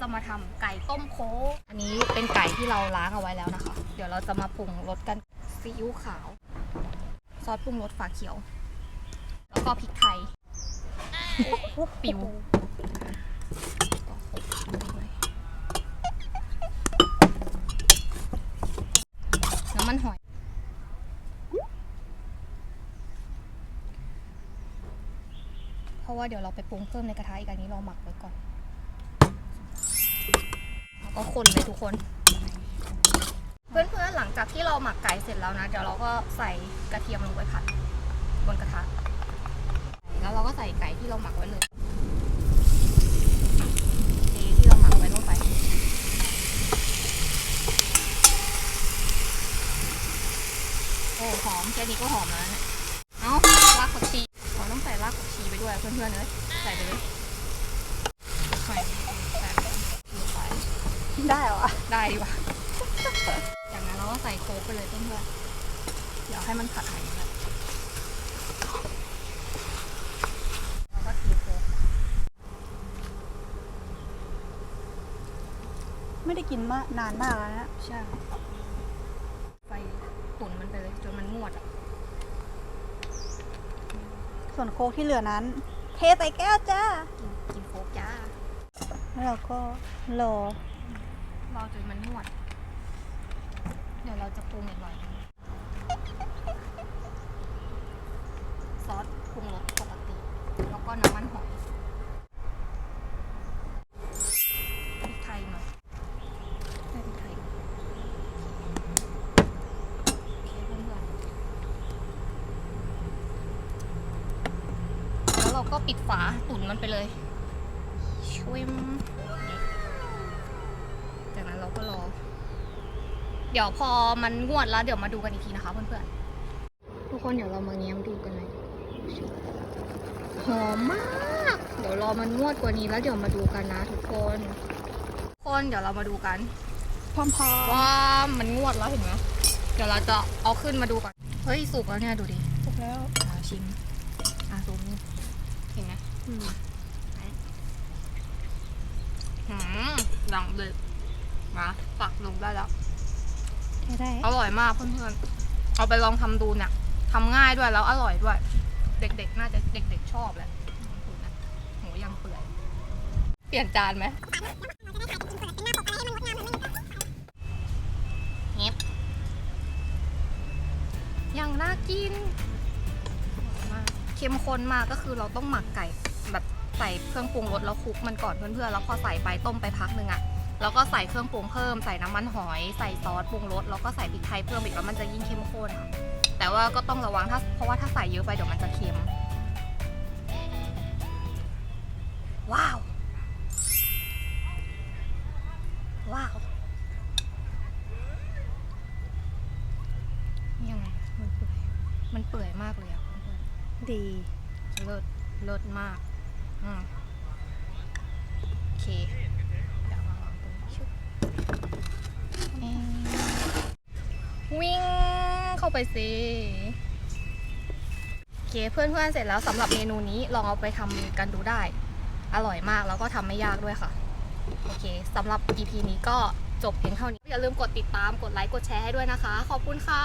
จะมาทำไก่ต้มโค้อันนี้เป็นไก่ที่เราล้างเอาไว้แล้วนะคะ เดี๋ยวเราจะมาปรุงรสกันซีอิ๊วขาว ซอสปรุงรสฝาเขียว แล้วก็พริกไทยโอ้โหปิวน้ำมันหอยเพราะว่าเดี๋ยวเราไปปรุงเพิ่มในกระทะอีกอันนี้เราหมักไว้ก่อน ก็คนเลยทุกคน เพื่อนๆหลังจากที่เราหมักไก่เสร็จแล้วนะเดี๋ยวเราก็ใส่กระเทียมลงไปผัดบนกระทะแล้วเราก็ใส่ไก่ที่เราหมักไว้เลยทที่เราหมักไว้ลงไปโอ้หอมแค่นี้ก็หอมแล้วเนี่ยเอ้ารากผักชีเราต้องใส่รากผักชีไปด้วยเพื่อนๆเลยใส่ไปเลยใส่ใส่ไปลงไป ได้เหรอได้ดีกว่าจากนั้นเราก็ใส่โค้กไปเลยเพื่อนๆเดี๋ยวให้มันผัดหายนะแล้วก็ทีโค้กไม่ได้กินมานานมากแล้วนะ ใช่ไฟตุ๋นมันไปเลยจนมันงวดอะส่วนโค้กที่เหลือนั้น เทใส่แก้วจ้า กินกินโค้กจ้า แล้วเราก็รอ รอจนมันงวด เดี๋ยวเราจะปรุงอีกหน่อยนึงซอสปรุงรสปกติ แล้วก็น้ำมันหอยพริกไทยหน่อยให้พริกไทยโอเคเพื่อนๆแล้วเราก็ปิดฝาตุ๋นมันไปเลย ช่วยม จากนั้นเราก็รอ เดี๋ยวพอมันงวดแล้ว เดี๋ยวมาดูกันอีกทีนะคะเพื่อนๆ ทุกคนเดี๋ยวเรามาเงี้ยมดูกันหน่อยหอมมาก เดี๋ยวรอมันงวดกว่านี้แล้วเดี๋ยวมาดูกันนะ ทุกคนทุกคนเดี๋ยวเรามาดูกันพร้อมว่ามันงวดแล้วเห็นไหมเดี๋ยวเราจะเอาขึ้นมาดูก่อน เฮ้ยสุกแล้วเนี่ยดูดิๆถูกแล้วอะชิม อะซูมนี่เห็นไหมอืมหืมดังเลย มาตักลงได้แล้วใช้ได้ อร่อยมากเพื่อนๆ เอาไปลองทำดูเนี่ยทำง่ายด้วยแล้วอร่อยด้วย เด็กๆ น่าจะเด็ก ๆ ชอบแหละดูนะหมูยังเปื่อย เปลี่ยนจานไหมเงียบยังน่ากินอร่อยมากเข้มข้นมากก็คือเราต้องหมักไก่ แบบใส่เครื่องปรุงรสแล้วคลุกมันก่อนเพื่อนๆ แล้วพอใส่ไปต้มไปพักหนึ่งอะ แล้วก็ใส่เครื่องปรุงเพิ่ม ใส่น้ำมันหอย ใส่ซอสปรุงรส แล้วก็ใส่พริกไทยเพิ่มอีกแล้วมันจะยิ่งเข้มข้นค่ะแต่ว่าก็ต้องระวังถ้าเพราะว่าถ้าใส่เยอะไปเดี๋ยวมันจะเค็ม ว้าว ว้าวนี่ยังไงมันเปื่อยมันเปื่อยมากเลยอะเพื่อนดีๆเลิศเลิศมาก อืมโอเค วิ่งเข้าไปสิโอเคเพื่อนๆเสร็จแล้วสำหรับเมนูนี้ลองเอาไปทำกันดูได้ อร่อยมากแล้วก็ทำไม่ยากด้วยค่ะ โอเคสำหรับ EP นี้ก็จบเพียงเท่านี้ อย่าลืมกดติดตามกดไลค์กดแชร์ให้ด้วยนะคะ ขอบคุณค่ะ